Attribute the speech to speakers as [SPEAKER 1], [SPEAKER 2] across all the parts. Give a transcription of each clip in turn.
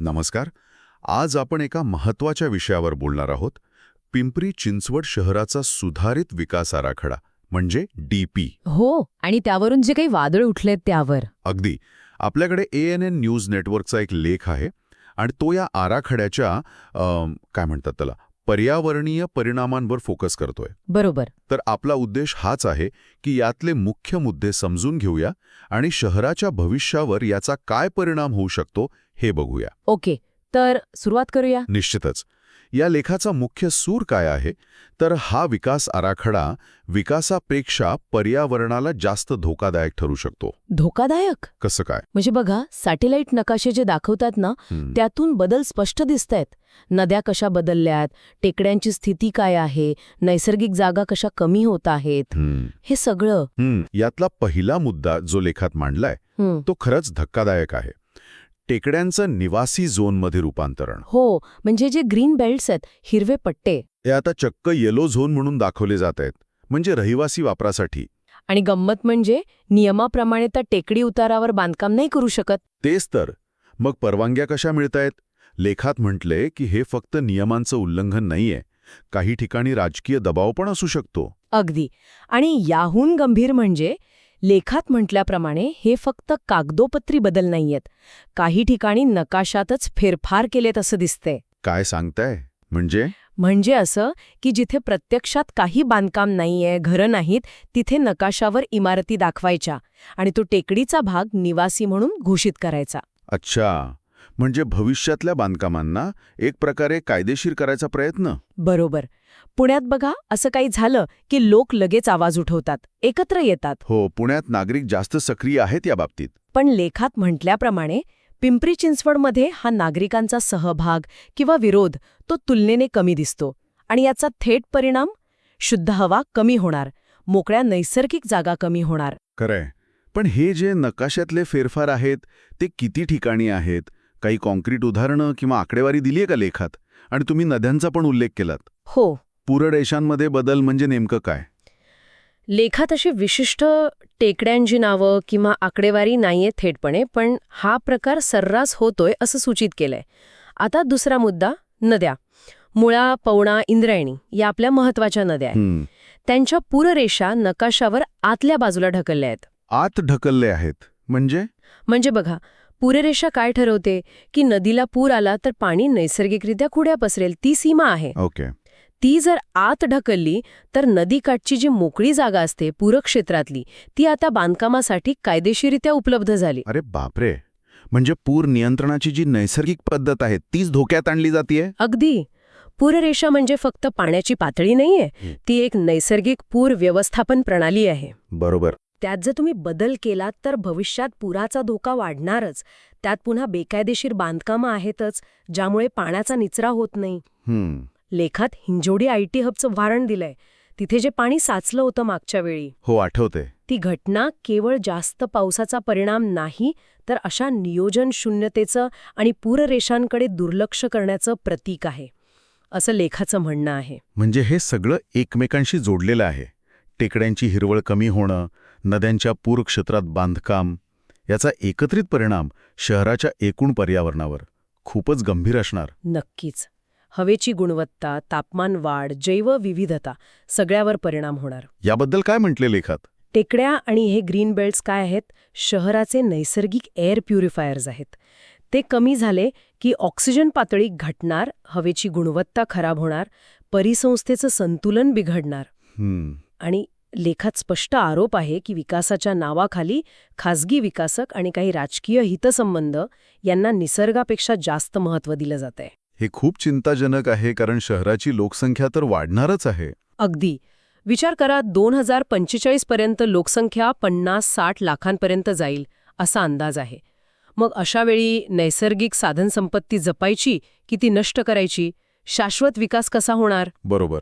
[SPEAKER 1] नमस्कार. आज आपण एका महत्त्वाच्या विषयावर बोलणार आहोत. पिंपरी चिंचवड शहराचा सुधारित विकास आराखडा म्हणजे डीपी
[SPEAKER 2] हो आणि त्यावरून जे काही वादळ उठलेत त्यावर.
[SPEAKER 1] अगदी. आपल्याकडे ए एन एन न्यूज नेटवर्कचा एक लेख आहे. आणि तो या आराखड्याच्या अम, काय म्हणतात त्याला पर्यावरणीय परिणामांवर फोकस करतोय.
[SPEAKER 2] बरोबर.
[SPEAKER 1] तर आपला उद्देश हाच आहे की यातले मुख्य मुद्दे समजून घेऊया आणि शहराच्या भविष्यावर याचा काय परिणाम होऊ शकतो हे बघूया.
[SPEAKER 2] ओके. तर सुरुवात करूया.
[SPEAKER 1] निश्चितच. या लेखाचा मुख्य सूर काय आहे? तर हा विकास आराखडा विकासापेक्षा पर्यावरणाला जास्त धोकादायक ठरू शकतो.
[SPEAKER 2] धोकादायक?
[SPEAKER 1] कसं काय?
[SPEAKER 2] म्हणजे बघा सॅटेलाइट नकाशे जे दाखवतात ना त्यातून बदल स्पष्ट दिसत आहेत नद्या कशा बदलल्यात? टेकड्यांची स्थिती काय आहे? नैसर्गिक जागा कशा कमी होत आहेत?
[SPEAKER 1] हं,
[SPEAKER 2] सगळं.
[SPEAKER 1] यातला पहिला मुद्दा जो लेखात मांडलाय तो खरंच धक्कादायक आहे. टेकड्यांचं निवासी झोनमध्ये रूपांतरण.
[SPEAKER 2] हो म्हणजे जे ग्रीन बेल्ट्स आहेत हिरवे पट्टे.
[SPEAKER 1] हे आता चक्क येलो झोन म्हणून दाखवले जात आहेत म्हणजे रहिवासी वापरासाठी.
[SPEAKER 2] आणि गंमत म्हणजे नियमाप्रमाणे त्या टेकडी उतारावर बांधकाम नाही करू शकत.
[SPEAKER 1] तेच तर. मग परवानग्या कशा मिळतायत? लेखात म्हटले की हे फक्त नियमांचं उल्लंघन नाहीये. काही ठिकाणी राजकीय दबाव पण असू शकतो.
[SPEAKER 2] अगदी. आणि याहून गंभीर म्हणजे लेखात म्हटल्याप्रमाणे हे फक्त कागदोपत्री बदल नाहीयेत. काही ठिकाणी नकाशातच फेरफार केलेत असं दिसतंय.
[SPEAKER 1] काय सांगताय? म्हणजे?
[SPEAKER 2] म्हणजे असं की जिथे प्रत्यक्षात काही बांधकाम नाहीये घरं नाहीत तिथे नकाशावर इमारती दाखवायच्या आणि तो टेकडीचा भाग निवासी म्हणून घोषित करायचा.
[SPEAKER 1] अच्छा. म्हणजे भविष्यातल्या बांधकामांना एक प्रकारे कायदेशीर करायचा प्रयत्न?
[SPEAKER 2] बरोबर. पुण्यात बघा असं काही झालं की लोक लगेच आवाज उठवतात एकत्र येतात.
[SPEAKER 1] हो पुण्यात नागरिक जास्त सक्रिय आहेत या बाबतीत
[SPEAKER 2] पण लेखात म्हटल्याप्रमाणे पिंपरी चिंचवडमध्ये हा नागरिकांचा सहभाग किंवा विरोध तो तुलनेने कमी दिसतो. आणि याचा थेट परिणाम? शुद्ध हवा कमी होणार मोकळ्या नैसर्गिक जागा कमी होणार.
[SPEAKER 1] खरंय. पण हे जे नकाशातले फेरफार आहेत ते किती ठिकाणी आहेत? काही कॉन्क्रीट उदाहरणं किंवा आकडेवारी दिलीये का लेखात? आणि तुम्ही नद्यांचा पण उल्लेख केलात.
[SPEAKER 2] हो.
[SPEAKER 1] पूरदेशांमध्ये बदल म्हणजे नेमकं काय?
[SPEAKER 2] लेखात अशी विशिष्ट टेकड्यांची नावं किंवा आकडेवारी नाहीये थेटपणे पण हा प्रकार सर्रास होतोय असं सूचित केलंय. आता दुसरा मुद्दा नद्या. मुळा पवणा इंद्रायणी या आपल्या महत्त्वाच्या नद्या आहेत. त्यांच्या पूररेषा नकाशावर आतल्या बाजूला ढकलल्या आहेत.
[SPEAKER 1] आत ढकलले आहेत. म्हणजे?
[SPEAKER 2] म्हणजे बघा पूररेषा काय ठरवते की नदीला पूर आला तर पाणी नैसर्गिकरित्या खुड्या पसरेल? ती सीमा आहे.
[SPEAKER 1] ओके.
[SPEAKER 2] ती जर आत ढकलली तर नदीकाठची जी मोकळी जागा असते पूरक्षेत्रातली ती आता बांधकामासाठी कायदेशीरित्या उपलब्ध झाली.
[SPEAKER 1] अरे बापरे! म्हणजे पूर नियंत्रणाची जी नैसर्गिक पद्धत आहे तीच धोक्यात आणली जातीये?
[SPEAKER 2] अगदी. पूररेषा म्हणजे फक्त पाण्याची पातळी नाहीये. ती एक नैसर्गिक पूर व्यवस्थापन प्रणाली आहे.
[SPEAKER 1] बरोबर.
[SPEAKER 2] त्यात जर तुम्ही बदल केलात तर भविष्यात पुराचा धोका वाढणारच. त्यात पुन्हा बेकायदेशीर बांधकामं आहेतच ज्यामुळे पाण्याचा निचरा होत नाही. लेखात हिंजोडी आयटी हबचं उदाहरण दिलंय. तिथे जे पाणी साचलं होतं मागच्या वेळी.
[SPEAKER 1] हो आठवते
[SPEAKER 2] ती घटना केवळ जास्त पावसाचा परिणाम नाही तर अशा नियोजन शून्यतेचं आणि पूररेषांकडे दुर्लक्ष करण्याचं प्रतीक आहे असं लेखाचं म्हणणं आहे.
[SPEAKER 1] म्हणजे हे सगळं एकमेकांशी जोडलेलं आहे. टेकड्यांची हिरवळ कमी होणं नद्यांच्या पूरक्षेत्रात बांधकाम याचा एकत्रित परिणाम शहराच्या एकूण पर्यावरणावर. खूपच गंभीर असणार.
[SPEAKER 2] नक्कीच. हवेची गुणवत्ता तापमान वाढ जैवविविधता सगळ्यावर परिणाम होणार.
[SPEAKER 1] याबद्दल काय म्हटले लेखात?
[SPEAKER 2] टेकड्या आणि हे ग्रीन बेल्ट्स काय आहेत? शहराचे नैसर्गिक एअर प्युरिफायर्स आहेत. ते कमी झाले की ऑक्सिजन पातळी घटणार हवेची गुणवत्ता खराब होणार परिसंस्थेचं संतुलन बिघडणार. आणि लेखात स्पष्ट आरोप आहे की विकासाच्या नावाखाली खासगी विकासक आणि काही राजकीय हितसंबंध यांना निसर्गापेक्षा जास्त महत्त्व दिलं जातंय.
[SPEAKER 1] हे खूप चिंताजनक आहे कारण शहराची लोकसंख्या तर वाढणारच आहे.
[SPEAKER 2] अगदी. विचार करा दोन हजार पंचेचाळीस पर्यंत लोकसंख्या पन्नास साठ लाखांपर्यंत जाईल असा अंदाज आहे. मग अशा वेळी नैसर्गिक साधनसंपत्ती जपायची की ती नष्ट करायची? शाश्वत विकास कसा होणार?
[SPEAKER 1] बरोबर.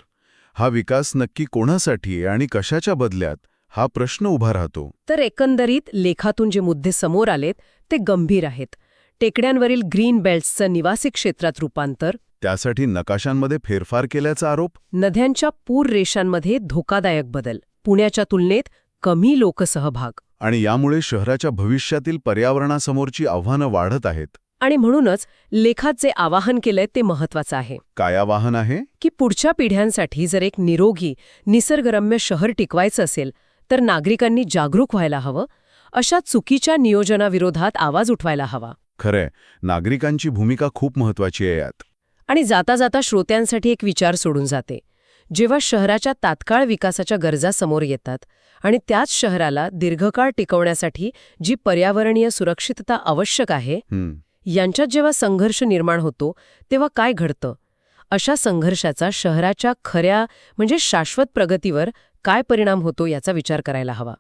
[SPEAKER 1] हा विकास नक्की कोणासाठी आणि कशाच्या बदल्यात हा प्रश्न उभा राहतो.
[SPEAKER 2] तर एकंदरीत लेखातून जे मुद्दे समोर आलेत ते गंभीर आहेत. टेकड्यांवरील ग्रीन बेल्ट्सचं निवासी क्षेत्रात रूपांतर.
[SPEAKER 1] त्यासाठी नकाशांमध्ये फेरफार केल्याचा आरोप?
[SPEAKER 2] नद्यांच्या पूर रेषांमध्ये धोकादायक बदल. पुण्याच्या तुलनेत कमी लोकसहभाग.
[SPEAKER 1] आणि यामुळे शहराच्या भविष्यातील पर्यावरणासमोरची आव्हानं वाढत आहेत.
[SPEAKER 2] आणि म्हणूनच लेखात जे आवाहन केलंय ते महत्वाचं आहे.
[SPEAKER 1] काय आवाहन आहे?
[SPEAKER 2] की पुढच्या पिढ्यांसाठी जर एक निरोगी निसर्गरम्य शहर टिकवायचं असेल तर नागरिकांनी जागरूक व्हायला हवं अशा चुकीच्या नियोजनाविरोधात आवाज उठवायला हवा.
[SPEAKER 1] खरंय. नागरिकांची भूमिका खूप महत्वाची आहे यात.
[SPEAKER 2] आणि जाता जाता श्रोत्यांसाठी एक विचार सोडून जाते. जेव्हा शहराच्या तात्काळ विकासाच्या गरजा समोर येतात आणि त्याच शहराला दीर्घकाळ टिकवण्यासाठी जी पर्यावरणीय सुरक्षितता आवश्यक आहे यांच्यात जेव्हा संघर्ष निर्माण होतो तेव्हा काय घडतं? अशा संघर्षाचा शहराच्या खऱ्या म्हणजे शाश्वत प्रगतीवर काय परिणाम होतो याचा विचार करायला हवा.